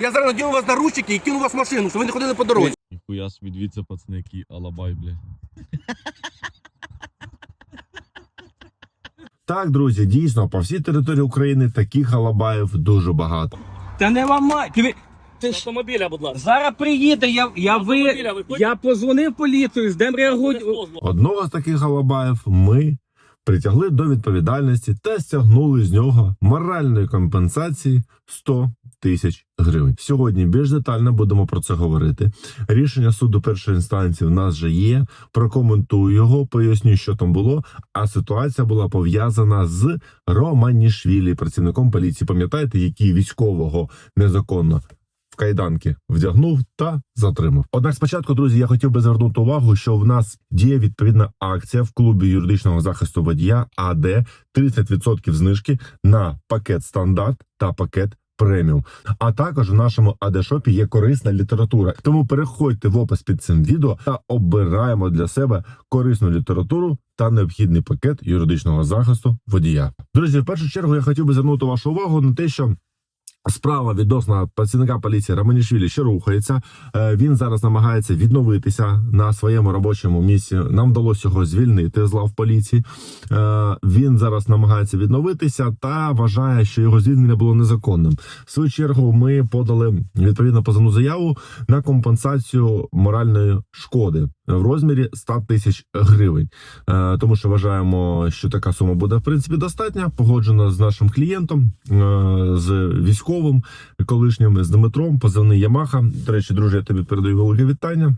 Я зараз надіну вас наручники і кину вас в машину, щоб ви не ходили по дорозі. Ніхуя собі дивіться, пацани, які алабай, бля. Так, друзі, дійсно, по всій території України таких алабаїв дуже багато. Та не ламай. Ти, ви- ти ж Автомобіля, будь ласка. зараз приїде, я, я ви. Автомобіля ви хочете? Я позвонив поліцію, ждем реагують. Одного з таких алабаїв ми притягли до відповідальності та стягнули з нього моральної компенсації 100 тисяч гривень. Сьогодні більш детально будемо про це говорити. Рішення суду першої інстанції в нас вже є. Прокоментую його, поясню, що там було. А ситуація була пов'язана з Романішвілі, працівником поліції. Пам'ятаєте, який військового незаконно кайданки вдягнув та затримав. Однак, спочатку, друзі, я хотів би звернути увагу, що в нас діє відповідна акція в клубі юридичного захисту водія АД 30% знижки на пакет стандарт та пакет. Преміум, а також в нашому АД-шопі є корисна література. Тому переходьте в опис під цим відео та обираємо для себе корисну літературу та необхідний пакет юридичного захисту водія. Друзі, в першу чергу я хотів би звернути вашу увагу на те, що Справа відносно працівника поліції Романішвілі ще рухається. Е, Він зараз намагається відновитися на своєму робочому місці. Нам вдалося його звільнити з лав поліції. Е, Він зараз намагається відновитися та вважає, що його звільнення було незаконним. В свою чергу ми подали відповідно позовну заяву на компенсацію моральної шкоди в розмірі 100 тисяч гривень. Е, Тому що вважаємо, що така сума буде в принципі достатня. Погоджена з нашим клієнтом, е, з військовим колишнім з Дмитром, позивний Ямаха. До речі, друже, я тобі передаю велике вітання.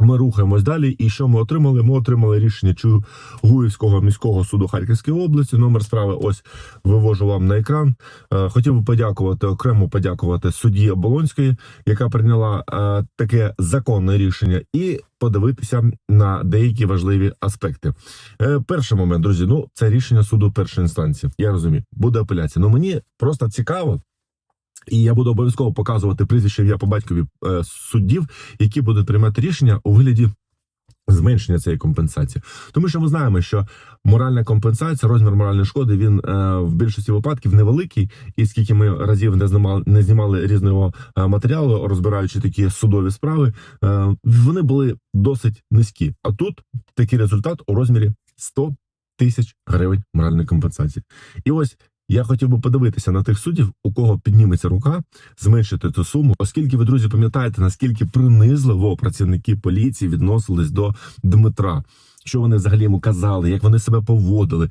Ми рухаємось далі. І що ми отримали? Ми отримали рішення Чугуївського міського суду Харківської області. Номер справи ось вивожу вам на екран. Е, Хотів би подякувати окремо подякувати судді Оболонської, яка прийняла е, таке законне рішення, і подивитися на деякі важливі аспекти. Е, Перший момент, друзі, ну це рішення суду першої інстанції. Я розумію, буде апеляція. Ну мені просто цікаво. І я буду обов'язково показувати прізвище ім'я по батькові е, суддів, які будуть приймати рішення у вигляді зменшення цієї компенсації. Тому що ми знаємо, що моральна компенсація, розмір моральної шкоди, він е, в більшості випадків невеликий. І скільки ми разів не знімали, не знімали різного е, матеріалу, розбираючи такі судові справи, е, вони були досить низькі. А тут такий результат у розмірі 100 тисяч гривень моральної компенсації. І ось я хотів би подивитися на тих суддів, у кого підніметься рука, зменшити цю суму, оскільки ви, друзі, пам'ятаєте, наскільки принизливо працівники поліції відносились до Дмитра, що вони взагалі йому казали, як вони себе поводили.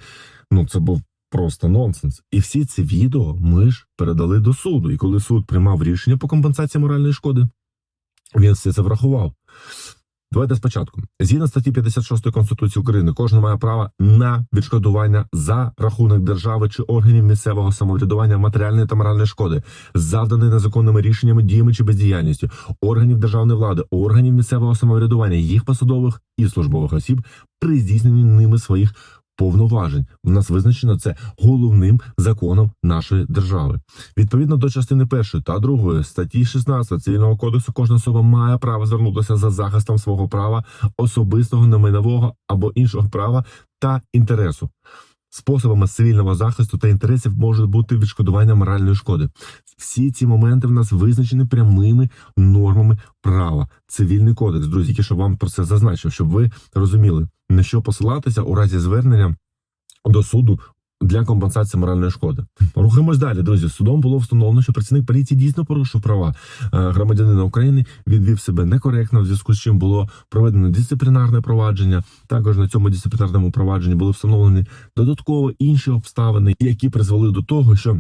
Ну це був просто нонсенс. І всі ці відео ми ж передали до суду. І коли суд приймав рішення по компенсації моральної шкоди, він все це врахував. Давайте спочатку. Згідно статті 56 Конституції України, кожен має право на відшкодування за рахунок держави чи органів місцевого самоврядування матеріальної та моральної шкоди, завданої незаконними рішеннями, діями чи бездіяльністю органів державної влади, органів місцевого самоврядування, їх посадових і службових осіб при здійсненні ними своїх повноважень. У нас визначено це головним законом нашої держави. Відповідно до частини першої та другої статті 16 цивільного кодексу, кожна особа має право звернутися за захистом свого права особистого, немайнового або іншого права та інтересу. Способами цивільного захисту та інтересів може бути відшкодування моральної шкоди. Всі ці моменти в нас визначені прямими нормами права. Цивільний кодекс, друзі, тільки що вам про це зазначив, щоб ви розуміли, на що посилатися у разі звернення до суду для компенсації моральної шкоди. Рухаємось далі, друзі. Судом було встановлено, що працівник поліції дійсно порушив права е, громадянина України. Він вів себе некоректно, в зв'язку з чим було проведено дисциплінарне провадження. Також на цьому дисциплінарному провадженні були встановлені додатково інші обставини, які призвели до того, що.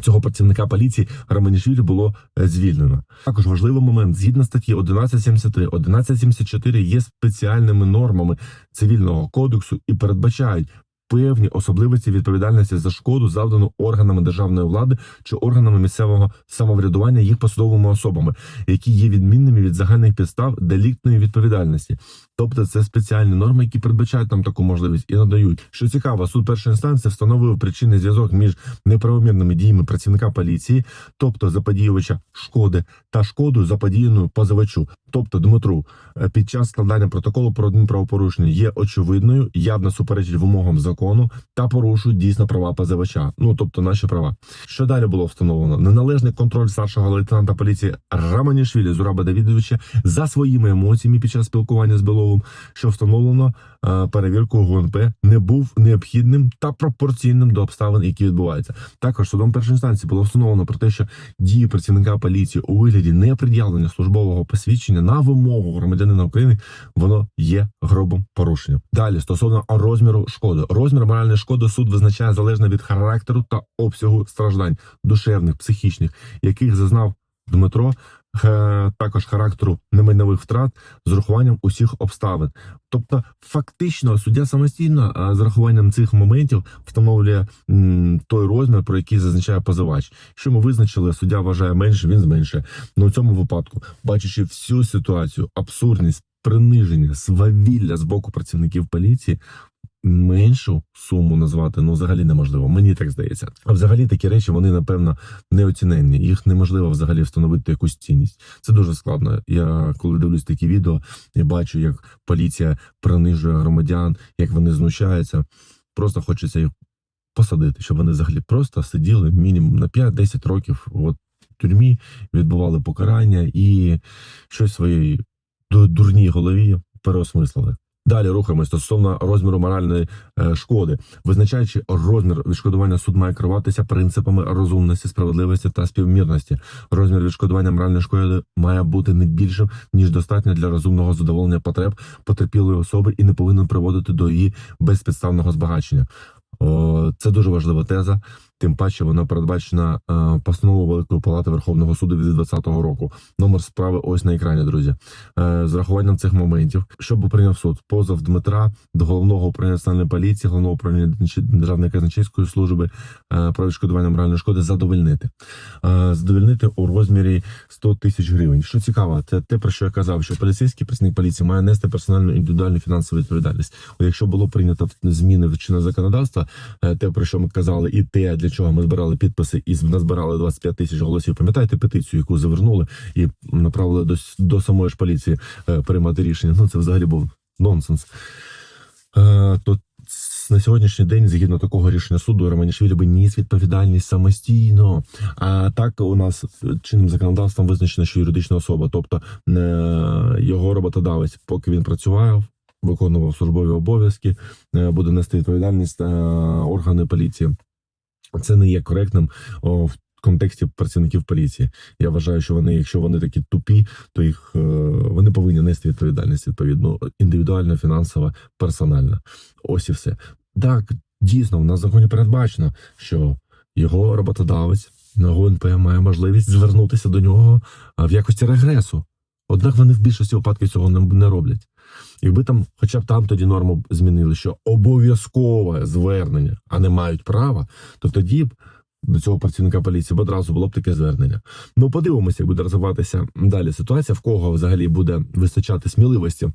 Цього працівника поліції Романішвілі було е, звільнено. Також важливий момент згідно статті 1173, 1174 є спеціальними нормами цивільного кодексу і передбачають певні особливості відповідальності за шкоду, завдану органами державної влади чи органами місцевого самоврядування їх посадовими особами, які є відмінними від загальних підстав деліктної відповідальності. Тобто це спеціальні норми, які передбачають там таку можливість і надають. Що цікаво, суд першої інстанції встановив причинний зв'язок між неправомірними діями працівника поліції, тобто заподіювача шкоди, та шкоду заподіяною позивачу, тобто Дмитру, е, під час складання протоколу про адмінправопорушення є очевидною, явно суперечить вимогам закону та порушують дійсно права позивача. Ну тобто наші права. Що далі було встановлено? Неналежний контроль старшого лейтенанта поліції Раманішвілі Зураба Давідовича за своїми емоціями під час спілкування з Біловим, що встановлено е, перевіркою ГУНП, не був необхідним та пропорційним до обставин, які відбуваються. Також судом першої інстанції було встановлено про те, що дії працівника поліції у вигляді непред'явлення службового посвідчення на вимогу громадянина України воно є грубим порушенням. Далі стосовно розміру шкоди, розмір моральної шкоди суд визначає залежно від характеру та обсягу страждань душевних, психічних, яких зазнав Дмитро. Е, Також характеру немайнових втрат з урахуванням усіх обставин. Тобто, фактично, суддя самостійно з урахуванням цих моментів встановлює той розмір, про який зазначає позивач. Що ми визначили, суддя вважає менше, він зменшує. Ну у цьому випадку, бачачи всю ситуацію, абсурдність, приниження, свавілля з боку працівників поліції. Меншу суму назвати ну взагалі неможливо. Мені так здається. А взагалі такі речі вони напевно неоціненні. Їх неможливо взагалі встановити якусь цінність. Це дуже складно. Я коли дивлюсь такі відео, я бачу, як поліція принижує громадян, як вони знущаються. Просто хочеться їх посадити, щоб вони взагалі просто сиділи мінімум на 5-10 років от, в тюрмі, відбували покарання і щось ду- дурній голові переосмислили. Далі рухаємось стосовно розміру моральної е, шкоди, визначаючи розмір відшкодування, суд має керуватися принципами розумності, справедливості та співмірності. Розмір відшкодування моральної шкоди має бути не більшим ніж достатньо для розумного задоволення потреб потерпілої особи і не повинен приводити до її безпідставного збагачення. Це дуже важлива теза. Тим паче вона передбачена е, постановою Великої Палати Верховного суду від 2020 року. Номер справи ось на екрані, друзі. Е, з рахуванням цих моментів, що би прийняв суд, позов Дмитра до головного управління національної поліції, головного управління Державної казначейської служби е, про відшкодування моральної шкоди задовольнити. Задовольнити у розмірі 100 тисяч гривень. Що цікаво, це те про що я казав, що поліцейський працівник поліції має нести персональну індивідуальну фінансову відповідальність. Якщо було прийнято зміни в чинне законодавства, те про що ми казали, і те для чого ми збирали підписи і назбирали 25 тисяч голосів. Пам'ятаєте петицію, яку завернули і направили до, до самої ж поліції е, приймати рішення. Ну це взагалі був нонсенс. Е, то на сьогоднішній день, згідно такого рішення суду, Романішвілі би ніс відповідальність самостійно. А так у нас чинним законодавством визначено, що юридична особа, тобто е, його роботодавець, поки він працював, виконував службові обов'язки, буде нести відповідальність органи поліції. Це не є коректним о, в контексті працівників поліції. Я вважаю, що вони, якщо вони такі тупі, то їх е, вони повинні нести відповідальність відповідно індивідуально, фінансово, персонально. Ось і все. Так, дійсно, в нас законі передбачено, що його роботодавець на ГУНП має можливість звернутися до нього в якості регресу. Однак вони в більшості випадків цього не роблять. Якби там, хоча б там тоді норму змінили, що обов'язкове звернення, а не мають права, то тоді б до цього працівника поліції б одразу було б таке звернення. Ну, подивимося, як буде розвиватися далі ситуація, в кого взагалі буде вистачати сміливості.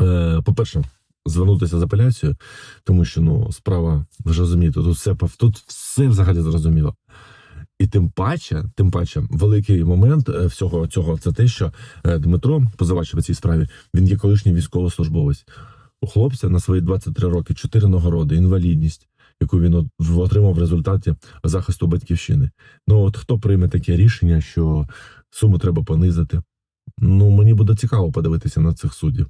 Е, по-перше, звернутися з апеляцією, тому що ну справа, ви ж розумієте, тут все тут все взагалі зрозуміло. І тим паче, тим паче, великий момент е, всього цього це те, що е, Дмитро, позивач в цій справі, він є колишній військовослужбовець. У хлопця на свої 23 роки чотири нагороди, інвалідність, яку він от- отримав в результаті захисту батьківщини. Ну от хто прийме таке рішення, що суму треба понизити? Ну мені буде цікаво подивитися на цих суддів.